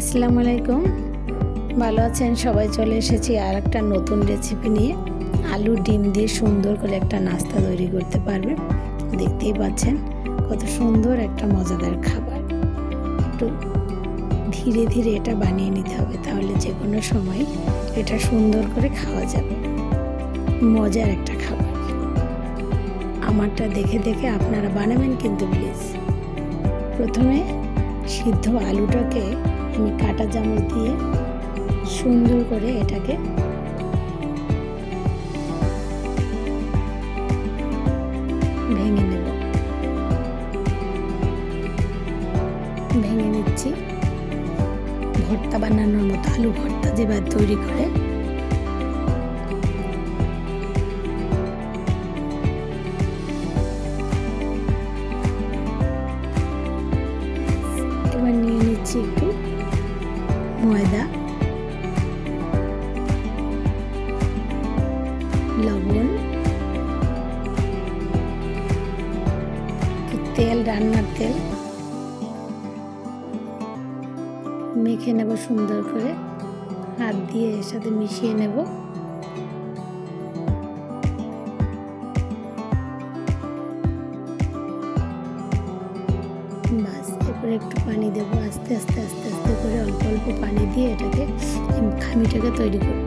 আসসালামু আলাইকুম। ভালো আছেন? সবাই চলে এসেছি আর একটা নতুন রেসিপি নিয়ে। আলু ডিম দিয়ে সুন্দর করে একটা নাস্তা তৈরি করতে পারবে। দেখতেই পাচ্ছেন কত সুন্দর একটা মজাদার খাবার। একটু ধীরে ধীরে এটা বানিয়ে নিতে হবে, তাহলে যে কোনো সময় এটা সুন্দর করে খাওয়া যাবে। মজার একটা খাবার। আমারটা দেখে দেখে আপনারা বানাবেন কিন্তু প্লিজ প্রথমে সিদ্ধ আলুটাকে আমি কাটা চামচ দিয়ে সুন্দর করে এটাকে ভেঙে নেব। ভেঙে নিচ্ছি। ভর্তা বানানোর মতো আলু ভর্তা যেভাবে তৈরি করে তেল, রান্নার তেল মেখে নেব সুন্দর করে। হাত দিয়ে এর সাথে মিশিয়ে নেব। বাস, এরপরে একটু পানি দেবো। আস্তে আস্তে আস্তে আস্তে করে অল্প অল্প পানি দিয়ে এটাকে খামিটাকে তৈরি করব।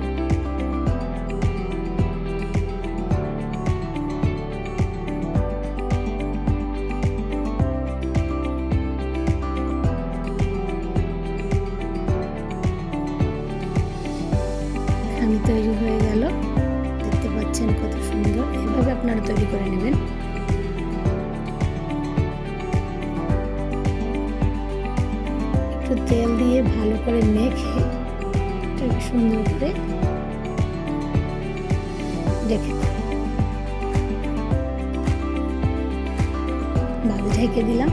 তৈরি করে নেবেন। একটু তেল দিয়ে ভালো করে মেখে সুন্দর করে দেব। ভালো ঢেকে দিলাম।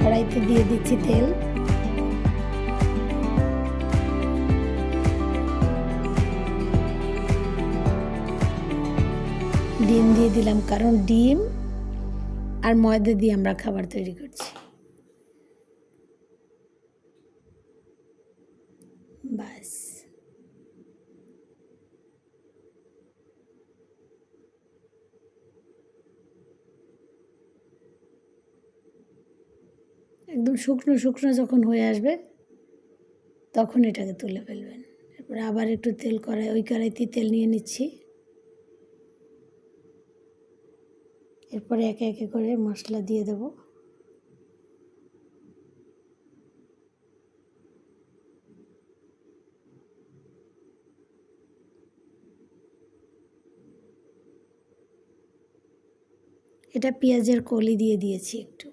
কড়াইতে দিয়ে দিচ্ছি তেল। ডিম দিয়ে দিলাম, কারণ ডিম আর ময়দা দিয়ে আমরা খাবার তৈরি করছি। বাস। একদম শুকনো শুকনো যখন হয়ে আসবে, তখন এটাকে তুলে ফেলবেন। এরপরে আবার একটু তেল কড়াই, ওই কড়াইতে তেল নিয়ে নিচ্ছি। এরপরে একে একে করে মশলা দিয়ে দেব। এটা পেঁয়াজের কলি দিয়ে দিয়েছি একটু।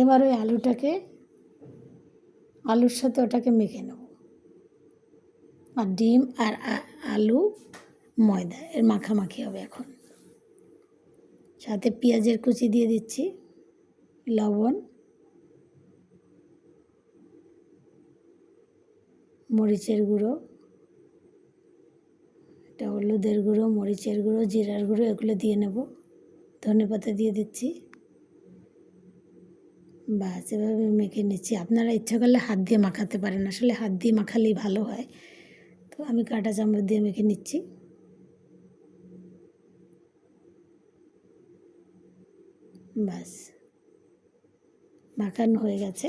এবার ওই আলুটাকে, আলুর সাথে ওটাকে মেখে নেব। আর ডিম আর আলু ময়দা, এর মাখামাখি হবে এখন। সাথে পেঁয়াজের কুচি দিয়ে দিচ্ছি, লবণ, মরিচের গুঁড়ো, এটা হলুদের গুঁড়ো, মরিচের গুঁড়ো, জিরার গুঁড়ো, এগুলো দিয়ে নেব। ধনে পাতা দিয়ে দিচ্ছি। বাস এভাবে মেখে নিচ্ছি। আপনারা ইচ্ছা করলে হাত দিয়ে মাখাতে পারেন। আসলে হাত দিয়ে মাখালেই ভালো হয়। তো আমি কাঁটা চামচ দিয়ে মেখে নিচ্ছি। বাস মাখানো হয়ে গেছে।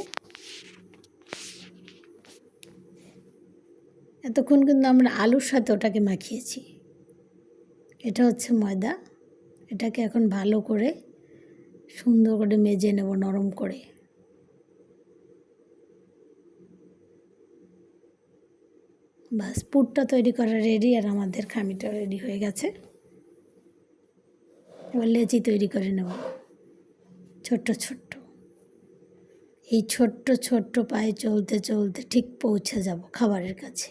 এতক্ষণ কিন্তু আমরা আলুর সাথে ওটাকে মাখিয়েছি। এটা হচ্ছে ময়দা। এটাকে এখন ভালো করে সুন্দর করে মেজে নেব, নরম করে। বাস, পুরটা তৈরি করা রেডি আর আমাদের খামিটা রেডি হয়ে গেছে। এবার লেচি তৈরি করে নেব। ছোট্ট ছোট্ট। এই ছোট্ট ছোট্ট পায়ে চলতে চলতে ঠিক পৌঁছে যাব খাবারের কাছে।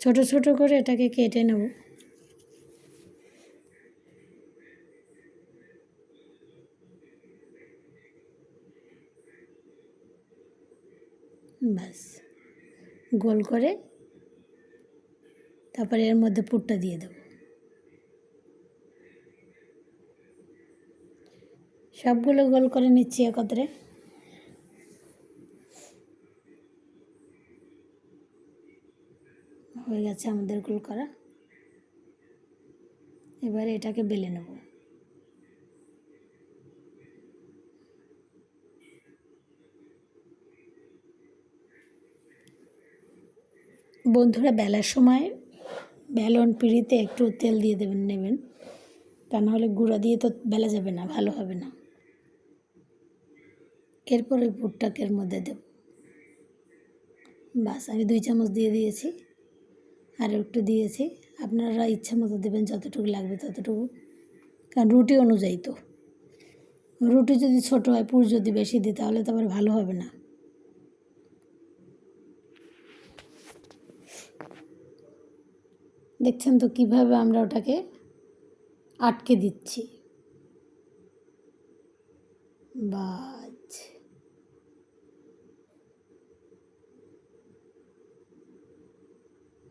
ছোট ছোট করে এটাকে কেটে নেব। ব্যাস। গোল করে তারপরে এর মধ্যে পুরটা দিয়ে দেবো। সবগুলো গোল করে নিচ্ছি একত্রে। হয়ে গেছে আমাদের গোল করা। এবারে এটাকে বেলে নেব। বন্ধুরা বেলার সময় বেলন পিঁড়িতে একটু তেল দিয়ে দেবেন, নেবেন। তা নাহলে গুঁড়া দিয়ে তো বেলা যাবে না, ভালো হবে না। এরপর ওই পুরটাকে এর মধ্যে দেব। বাস, আমি দুই চামচ দিয়ে দিয়েছি। আর একটু দিয়েছি। আপনারা ইচ্ছা মতো দেবেন যতটুকু লাগবে ততটুকু। কারণ রুটি অনুযায়ী তো। রুটি যদি ছোট হয়, পুর যদি বেশি দিই তাহলে তো আবার ভালো হবে না। দেখছেন তো কীভাবে আমরা ওটাকে আটকে দিচ্ছি। বাজ।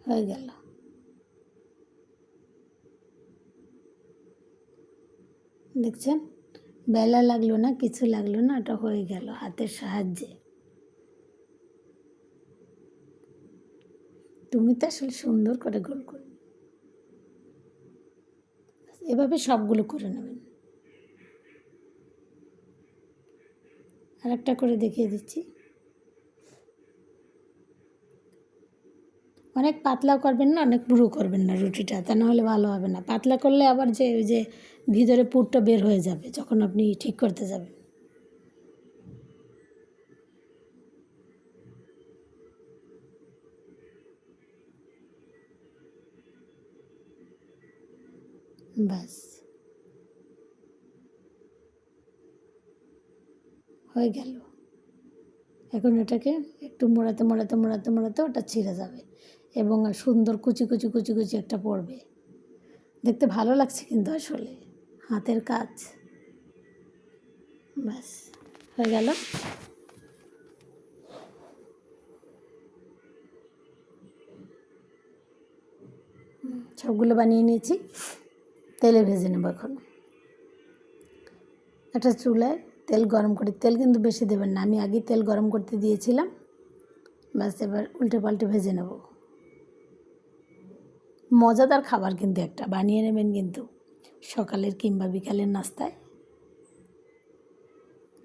হয়ে গেল। দেখছেন? বেলা লাগল না, কিছু লাগল না, ওটা হয়ে গেল হাতের সাহায্যে। তুমি তো আসলে সুন্দর করে গোল করবে এভাবে সবগুলো করে নেবেন। আর একটা করে দেখিয়ে দিচ্ছি। অনেক পাতলা করবেন না, অনেক পুরো করবেন না রুটিটা, তা নাহলে ভালো হবে না। পাতলা করলে আবার যে ওই যে ভিতরে পুরটা বের হয়ে যাবে, যখন আপনি ঠিক করতে যাবেন। ব্যাস হয়ে গেল। এখন এটাকে একটু মোড়াতে মোড়াতে মোড়াতে মোড়াতে ওটা ছিঁড়ে যাবে এবং সুন্দর কুচি কুচি কুচি কুচি একটা পড়বে। দেখতে ভালো লাগছে কিন্তু আসলে। হাতের কাজ। ব্যাস হয়ে গেল। সবগুলো বানিয়ে নিয়েছি। তেলে ভেজে নেব এখন। একটা চুলায় তেল গরম করে। তেল কিন্তু বেশি দেবেন না, আমি আগে তেল গরম করতে দিয়েছিলাম। ব্যাস, এবার উল্টে পাল্টে ভেজে নেব। মজাদার খাবার কিন্তু একটা, বানিয়ে নেবেন কিন্তু সকালের কিংবা বিকালের নাস্তায়।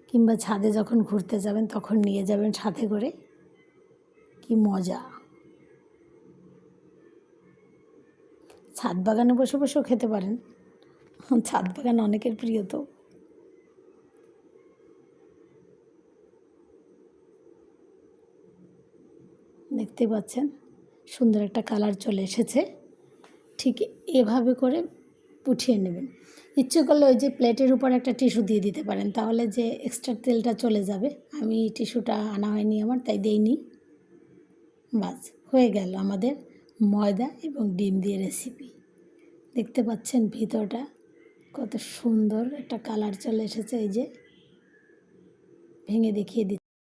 কিংবা ছাদে যখন ঘুরতে যাবেন, তখন নিয়ে যাবেন সাথে করে। কি মজা। ছাদ বাগানে বসে বসেও খেতে পারেন। ছাদ বাগান অনেকের প্রিয় তো। দেখতে পাচ্ছেন, সুন্দর একটা কালার চলে এসেছে। ঠিক এভাবে করে পুঠিয়ে নেবেন। ইচ্ছে করলে ওই যে প্লেটের উপর একটা টিস্যু দিয়ে দিতে পারেন, তাহলে যে এক্সট্রা তেলটা চলে যাবে। আমি টিস্যুটা আনা হয়নি আমার, তাই দেইনি। বাস, হয়ে গেল আমাদের ময়দা এবং ডিম দিয়ে রেসিপি দেখতে পাচ্ছেন ভিতরটা? কত সুন্দর একটা কালার চলে এসেছে, এই যে। ভেঙে দেখিয়ে দিচ্ছি।